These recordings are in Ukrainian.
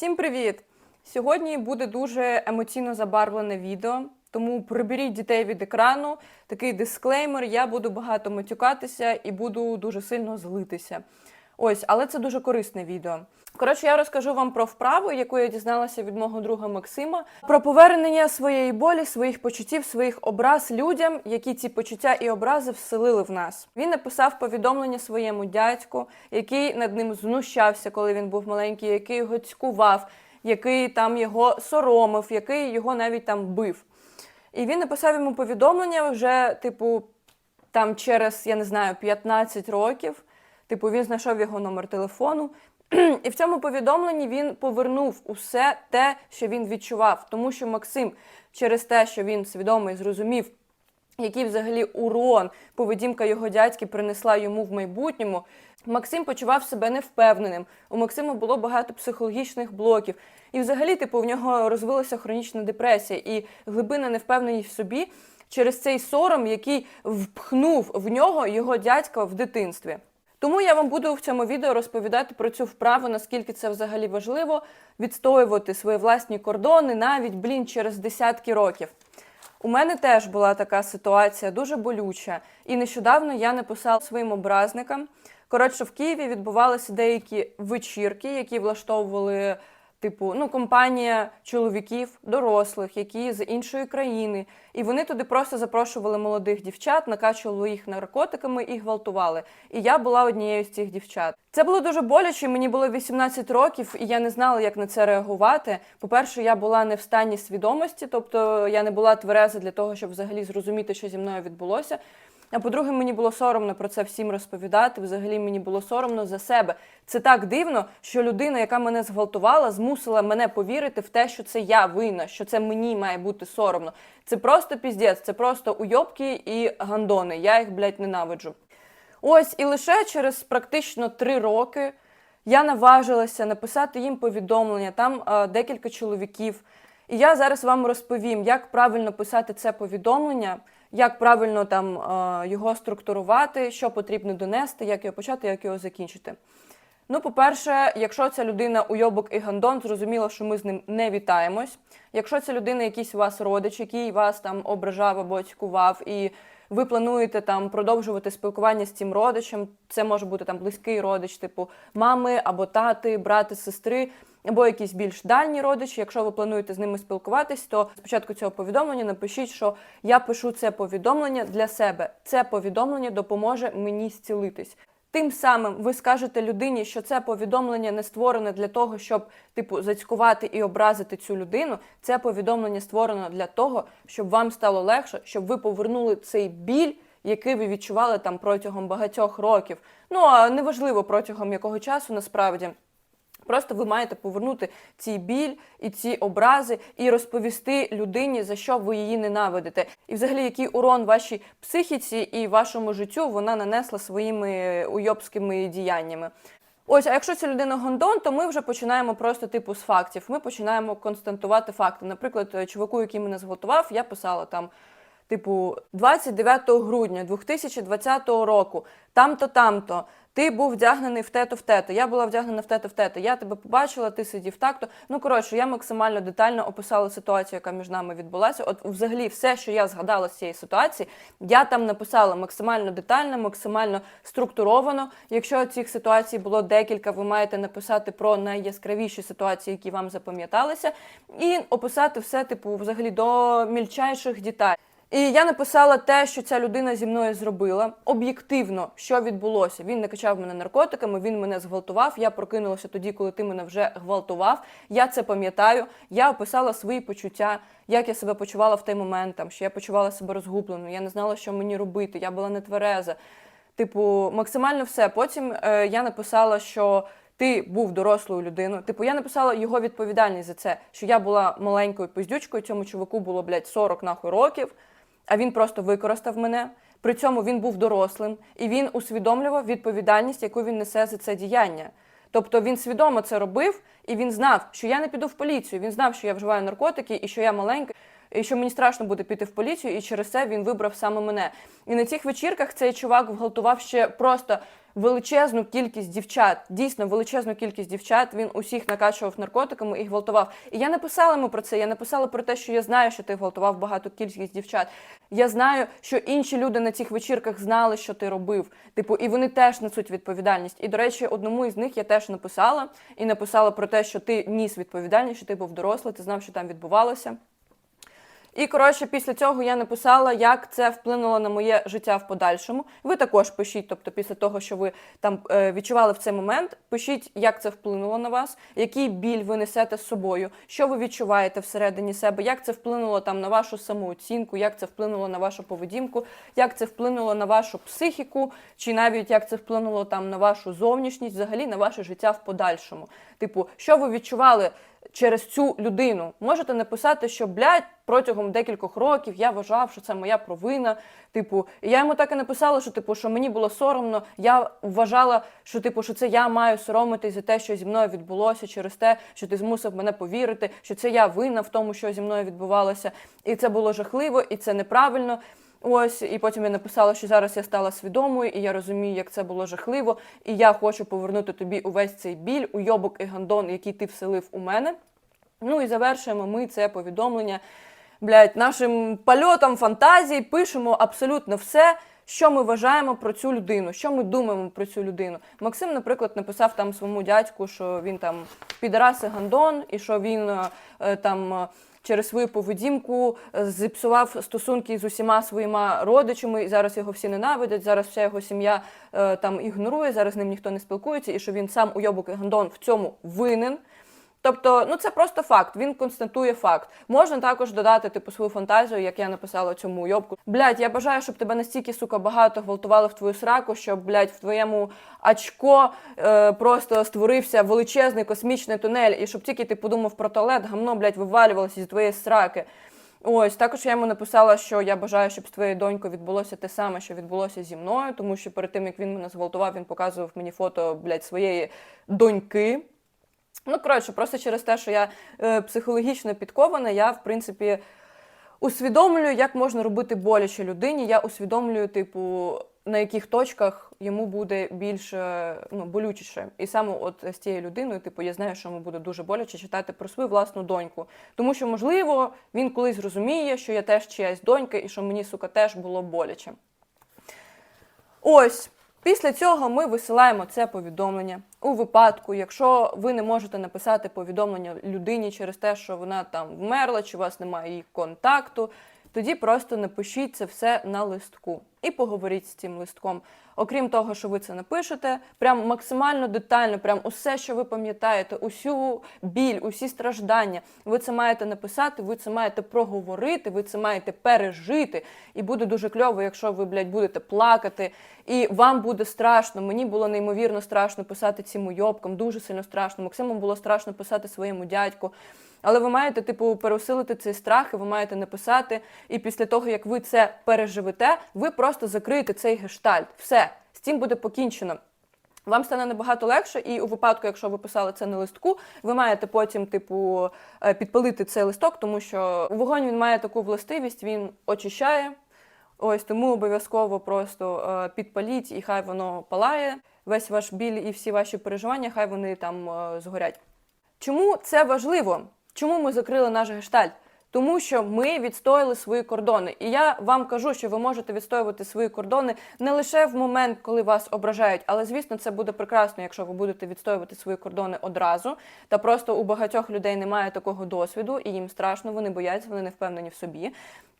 Всім привіт! Сьогодні буде дуже емоційно забарвлене відео, тому приберіть дітей від екрану. Такий дисклеймер, я буду багато матюкатися і буду дуже сильно злитися. Ось, але це дуже корисне відео. Коротше, я розкажу вам про вправу, яку я дізналася від мого друга Максима, про повернення своєї болі, своїх почуттів, своїх образ людям, які ці почуття і образи вселили в нас. Він написав повідомлення своєму дядьку, який над ним знущався, коли він був маленький, який його цькував, який там його соромив, який його навіть там бив. І він написав йому повідомлення вже, типу, там через, я не знаю, 15 років. Типу, він знайшов його номер телефону. І в цьому повідомленні він повернув усе те, що він відчував. Тому що Максим, через те, що він свідомий зрозумів, який взагалі урон поведінка його дядьки принесла йому в майбутньому, Максим почував себе невпевненим. У Максима було багато психологічних блоків. І взагалі, типу, в нього розвилася хронічна депресія і глибина невпевненість в собі через цей сором, який впхнув в нього його дядька в дитинстві. Тому я вам буду в цьому відео розповідати про цю вправу, наскільки це взагалі важливо відстоювати свої власні кордони навіть, блін, через десятки років. У мене теж була така ситуація, дуже болюча. І нещодавно я написала своїм образникам. Коротше, в Києві відбувалися деякі вечірки, які влаштовували. Типу, ну, компанія чоловіків, дорослих, які з іншої країни, і вони туди просто запрошували молодих дівчат, накачували їх наркотиками і гвалтували. І я була однією з цих дівчат. Це було дуже боляче. Мені було 18 років, і я не знала, як на це реагувати. По-перше, я була не в стані свідомості, тобто я не була твереза для того, щоб взагалі зрозуміти, що зі мною відбулося. А по-друге, мені було соромно про це всім розповідати. Взагалі мені було соромно за себе. Це так дивно, що людина, яка мене зґвалтувала, змусила мене повірити в те, що це я винна, що це мені має бути соромно. Це просто піздець, це просто уйобки і гандони. Я їх, блядь, ненавиджу. Ось і лише через практично три роки я наважилася написати їм повідомлення. Там е, декілька чоловіків. І я зараз вам розповім, як правильно писати це повідомлення, як правильно там е, його структурувати, що потрібно донести, як його почати, як його закінчити. Ну, по-перше, якщо ця людина уйобок і гандон, зрозуміло, що ми з ним не вітаємось. Якщо ця людина якийсь у вас родич, який вас там ображав або цькував, і ви плануєте там продовжувати спілкування з цим родичем, це може бути там близький родич, типу мами або тати, брати, сестри, або якісь більш дальні родичі. Якщо ви плануєте з ними спілкуватись, то спочатку цього повідомлення напишіть, що я пишу це повідомлення для себе. Це повідомлення допоможе мені зцілитись. Тим самим ви скажете людині, що це повідомлення не створене для того, щоб типу зацькувати і образити цю людину. Це повідомлення створено для того, щоб вам стало легше, щоб ви повернули цей біль, який ви відчували там протягом багатьох років. Ну а неважливо протягом якого часу насправді. Просто ви маєте повернути цей біль і ці образи і розповісти людині, за що ви її ненавидите, і взагалі який урон вашій психіці і вашому життю вона нанесла своїми уйобськими діяннями. Ось, а якщо ця людина гондон, то ми вже починаємо просто типу з фактів. Ми починаємо константувати факти. Наприклад, чуваку, який мене зготував, я писала там. Типу, 29 грудня 2020 року, там-то, там-то, ти був вдягнений в тето в тето. Я була вдягнена в тето в тето. Я тебе побачила, ти сидів так-то. Ну коротше, я максимально детально описала ситуацію, яка між нами відбулася. От, взагалі, все, що я згадала з цієї ситуації, я там написала максимально детально, максимально структуровано. Якщо цих ситуацій було декілька, ви маєте написати про найяскравіші ситуації, які вам запам'яталися, і описати все, типу, взагалі до мільчайших деталей. І я написала те, що ця людина зі мною зробила. Об'єктивно, що відбулося. Він накачав мене наркотиками, він мене зґвалтував. Я прокинулася тоді, коли ти мене вже гвалтував. Я це пам'ятаю. Я описала свої почуття, як я себе почувала в той момент, там, що я почувала себе розгубленою. Я не знала, що мені робити. Я була нетвереза. Типу, максимально все. Потім е, я написала, що. Ти був дорослою людиною. Типу, я написала його відповідальність за це, що я була маленькою пиздючкою, цьому чуваку було, блядь, 40 нахуй років а він просто використав мене. При цьому він був дорослим і він усвідомлював відповідальність, яку він несе за це діяння. Тобто він свідомо це робив, і він знав, що я не піду в поліцію. Він знав, що я вживаю наркотики і що я маленька. І що мені страшно буде піти в поліцію, і через це він вибрав саме мене. І на цих вечірках цей чувак вгалтував ще просто величезну кількість дівчат, дійсно величезну кількість дівчат. Він усіх накачував наркотиками і гвалтував. І я написала йому про це. Я написала про те, що я знаю, що ти гвалтував багато кількість дівчат. Я знаю, що інші люди на цих вечірках знали, що ти робив. Типу, і вони теж несуть відповідальність. І до речі, одному із них я теж написала і написала про те, що ти ніс відповідальність, що ти був дорослий, ти знав, що там відбувалося. І коротше, після цього я написала, як це вплинуло на моє життя в подальшому. Ви також пишіть, тобто, після того, що ви там е, відчували в цей момент, пишіть, як це вплинуло на вас, який біль ви несете з собою, що ви відчуваєте всередині себе, як це вплинуло там на вашу самооцінку, як це вплинуло на вашу поведінку, як це вплинуло на вашу психіку, чи навіть як це вплинуло там на вашу зовнішність, взагалі на ваше життя в подальшому. Типу, що ви відчували через цю людину. Можете написати, що блядь, протягом декількох років я вважав, що це моя провина. Типу, і я йому так і написала, що типу, що мені було соромно. Я вважала, що типу, що це я маю соромитись за те, що зі мною відбулося, через те, що ти змусив мене повірити, що це я винна в тому, що зі мною відбувалося, і це було жахливо, і це неправильно. Ось, і потім я написала, що зараз я стала свідомою, і я розумію, як це було жахливо, і я хочу повернути тобі увесь цей біль, уйобок і гандон, який ти вселив у мене. Ну і завершуємо ми це повідомлення блядь, нашим польотом фантазії, пишемо абсолютно все. Що ми вважаємо про цю людину, що ми думаємо про цю людину? Максим, наприклад, написав там своєму дядьку, що він там підараси гандон, і що він е, там е, через свою поведінку е, зіпсував стосунки з усіма своїми родичами, і зараз його всі ненавидять, зараз вся його сім'я е, там ігнорує, зараз з ним ніхто не спілкується, і що він сам уйобок і гандон в цьому винен. Тобто, ну це просто факт. Він констатує факт. Можна також додати типу свою фантазію, як я написала цьому уйобку. Блядь, я бажаю, щоб тебе настільки сука багато гвалтували в твою сраку, щоб блядь, в твоєму очко е, просто створився величезний космічний тунель, і щоб тільки ти подумав про туалет, гамно блядь, вивалювалося зі твоєї сраки. Ось також я йому написала, що я бажаю, щоб з твоєю донькою відбулося те саме, що відбулося зі мною, тому що перед тим як він мене зґвалтував, він показував мені фото блядь, своєї доньки. Ну, коротше, просто через те, що я е, психологічно підкована, я, в принципі, усвідомлюю, як можна робити боляче людині. Я усвідомлюю, типу, на яких точках йому буде більш е, ну, болючіше. І саме от з цією людиною, типу, я знаю, що йому буде дуже боляче читати про свою власну доньку. Тому що, можливо, він колись зрозуміє, що я теж чиясь донька, і що мені, сука, теж було боляче. Ось. Після цього ми висилаємо це повідомлення. У випадку, якщо ви не можете написати повідомлення людині через те, що вона там вмерла, чи у вас немає її контакту, тоді просто напишіть це все на листку і поговоріть з цим листком. Окрім того, що ви це напишете, прям максимально детально, прям усе, що ви пам'ятаєте, усю біль, усі страждання, ви це маєте написати, ви це маєте проговорити, ви це маєте пережити. І буде дуже кльово, якщо ви, блядь, будете плакати, і вам буде страшно. Мені було неймовірно страшно писати цим уйобкам, дуже сильно страшно. Максиму було страшно писати своєму дядьку. Але ви маєте, типу, переусилити цей страх, і ви маєте написати. І після того, як ви це переживете, ви просто закриєте цей гештальт. Все, з цим буде покінчено. Вам стане набагато легше, і у випадку, якщо ви писали це на листку, ви маєте потім, типу, е, підпалити цей листок, тому що вогонь він має таку властивість, він очищає. Ось тому обов'язково просто е, підпаліть, і хай воно палає. Весь ваш біль і всі ваші переживання, хай вони там е, згорять. Чому це важливо? Чому ми закрили наш гештальт? Тому що ми відстояли свої кордони. І я вам кажу, що ви можете відстоювати свої кордони не лише в момент, коли вас ображають, але звісно, це буде прекрасно, якщо ви будете відстоювати свої кордони одразу. Та просто у багатьох людей немає такого досвіду, і їм страшно, вони бояться, вони не впевнені в собі.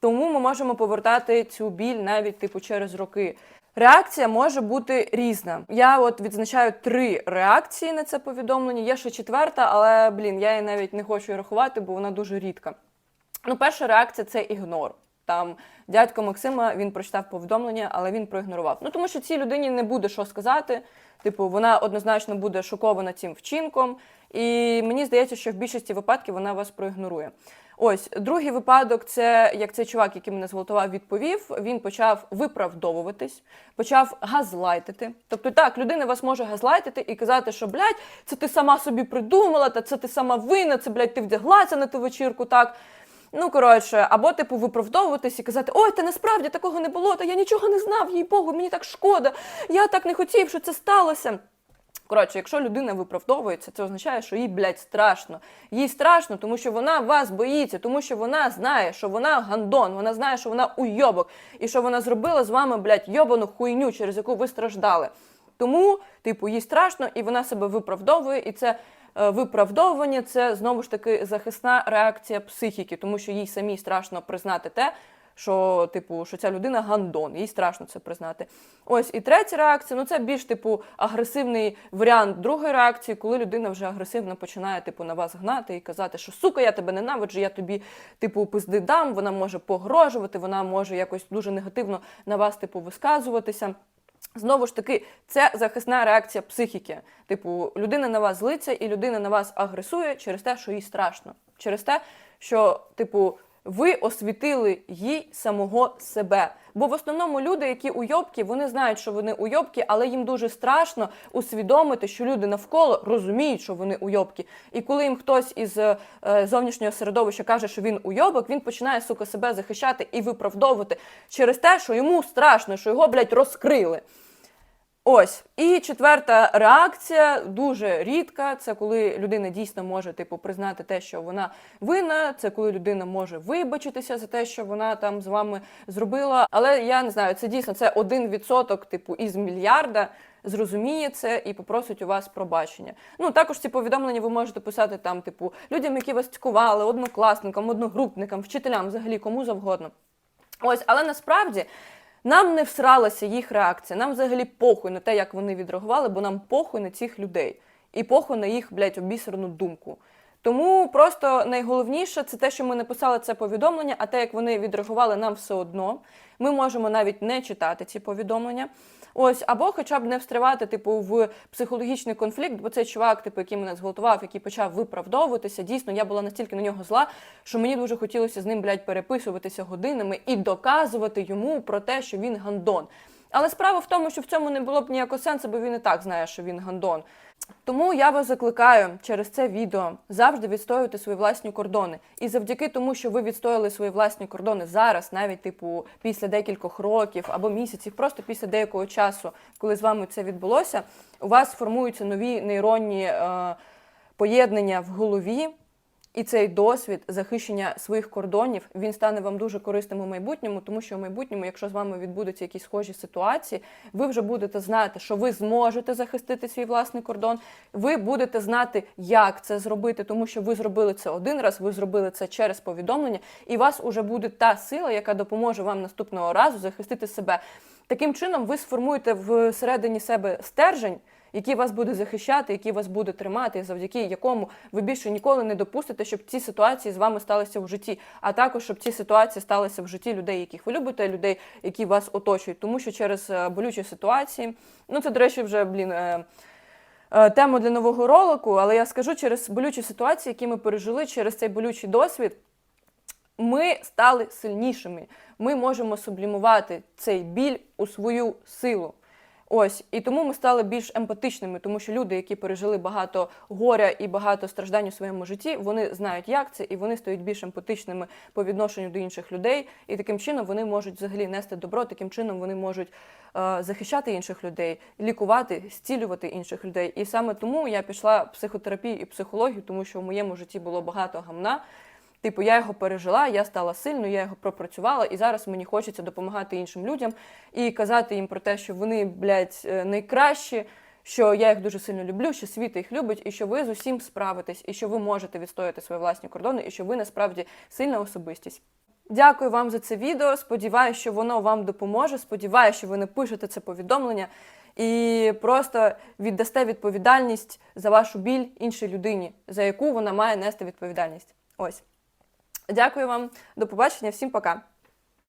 Тому ми можемо повертати цю біль навіть типу через роки. Реакція може бути різна. Я от відзначаю три реакції на це повідомлення. Є ще четверта, але блін, я її навіть не хочу рахувати, бо вона дуже рідка. Ну, перша реакція це ігнор. Там дядько Максима він прочитав повідомлення, але він проігнорував. Ну тому що цій людині не буде що сказати. Типу, вона однозначно буде шокована цим вчинком, і мені здається, що в більшості випадків вона вас проігнорує. Ось другий випадок, це як цей чувак, який мене зґвалтував, відповів. Він почав виправдовуватись, почав газлайтити. Тобто, так, людина вас може газлайтити і казати, що блядь, це ти сама собі придумала, та це ти сама винна, це блядь, ти вдяглася на ту вечірку. Так Ну, коротше, або, типу, виправдовуватись і казати, ой, та насправді такого не було, та я нічого не знав, їй Богу, мені так шкода, я так не хотів, що це сталося. Коротше, якщо людина виправдовується, це означає, що їй, блядь, страшно. Їй страшно, тому що вона вас боїться, тому що вона знає, що вона гандон, вона знає, що вона уйобок, і що вона зробила з вами, блядь, йобану хуйню, через яку ви страждали. Тому, типу, їй страшно, і вона себе виправдовує, і це е, виправдовування це знову ж таки захисна реакція психіки, тому що їй самій страшно признати те, що, типу, що ця людина гандон, їй страшно це признати. Ось і третя реакція, ну це більш типу агресивний варіант другої реакції, коли людина вже агресивно починає типу на вас гнати і казати, що сука, я тебе ненавиджу, я тобі типу пизди дам. Вона може погрожувати, вона може якось дуже негативно на вас, типу, висказуватися. Знову ж таки, це захисна реакція психіки. Типу, людина на вас злиться, і людина на вас агресує через те, що їй страшно, через те, що, типу, ви освітили їй самого себе. Бо в основному люди, які уйобки, вони знають, що вони уйобки, але їм дуже страшно усвідомити, що люди навколо розуміють, що вони уйобки. І коли їм хтось із е, зовнішнього середовища каже, що він уйобок, він починає сука себе захищати і виправдовувати через те, що йому страшно, що його, блядь, розкрили. Ось і четверта реакція дуже рідка. Це коли людина дійсно може типу признати те, що вона винна. Це коли людина може вибачитися за те, що вона там з вами зробила. Але я не знаю, це дійсно це один відсоток, типу, із мільярда. Зрозуміє це і попросить у вас пробачення. Ну також ці повідомлення ви можете писати там, типу, людям, які вас цькували, однокласникам, одногрупникам, вчителям, взагалі кому завгодно. Ось, але насправді. Нам не всралася їх реакція. Нам взагалі похуй на те, як вони відреагували, бо нам похуй на цих людей. І похуй на їх, блядь, обісерну думку. Тому просто найголовніше це те, що ми написали це повідомлення, а те, як вони відреагували, нам все одно. Ми можемо навіть не читати ці повідомлення. Ось, або хоча б не встривати, типу, в психологічний конфлікт, бо цей чувак, типу, який мене зґвалтував, який почав виправдовуватися, дійсно, я була настільки на нього зла, що мені дуже хотілося з ним, блядь, переписуватися годинами і доказувати йому про те, що він гандон. Але справа в тому, що в цьому не було б ніякого сенсу, бо він і так знає, що він гандон. Тому я вас закликаю через це відео завжди відстоювати свої власні кордони. І завдяки тому, що ви відстояли свої власні кордони зараз, навіть типу після декількох років або місяців, просто після деякого часу, коли з вами це відбулося, у вас формуються нові нейронні е, поєднання в голові. І цей досвід захищення своїх кордонів він стане вам дуже корисним у майбутньому, тому що в майбутньому, якщо з вами відбудуться якісь схожі ситуації, ви вже будете знати, що ви зможете захистити свій власний кордон. Ви будете знати, як це зробити, тому що ви зробили це один раз, ви зробили це через повідомлення, і у вас уже буде та сила, яка допоможе вам наступного разу захистити себе. Таким чином, ви сформуєте всередині себе стержень який вас буде захищати, який вас буде тримати, завдяки якому ви більше ніколи не допустите, щоб ці ситуації з вами сталися в житті, а також щоб ці ситуації сталися в житті людей, яких ви любите, людей, які вас оточують, тому що через е, болючі ситуації, ну це до речі, вже блін. е, е, Тему для нового ролику, але я скажу через болючі ситуації, які ми пережили через цей болючий досвід, ми стали сильнішими. Ми можемо сублімувати цей біль у свою силу. Ось і тому ми стали більш емпатичними, тому що люди, які пережили багато горя і багато страждань у своєму житті, вони знають, як це, і вони стають більш емпатичними по відношенню до інших людей. І таким чином вони можуть взагалі нести добро, таким чином вони можуть е, захищати інших людей, лікувати, зцілювати інших людей. І саме тому я пішла психотерапію і психологію, тому що в моєму житті було багато гамна. Типу, я його пережила, я стала сильною, я його пропрацювала, і зараз мені хочеться допомагати іншим людям і казати їм про те, що вони, блядь, е, найкращі, що я їх дуже сильно люблю, що світ їх любить, і що ви з усім справитесь, і що ви можете відстояти свої власні кордони, і що ви насправді сильна особистість. Дякую вам за це відео. Сподіваюся, що воно вам допоможе. Сподіваюся, що ви напишете це повідомлення і просто віддасте відповідальність за вашу біль іншій людині, за яку вона має нести відповідальність. Ось. Дякую вам, до побачення, всім пока.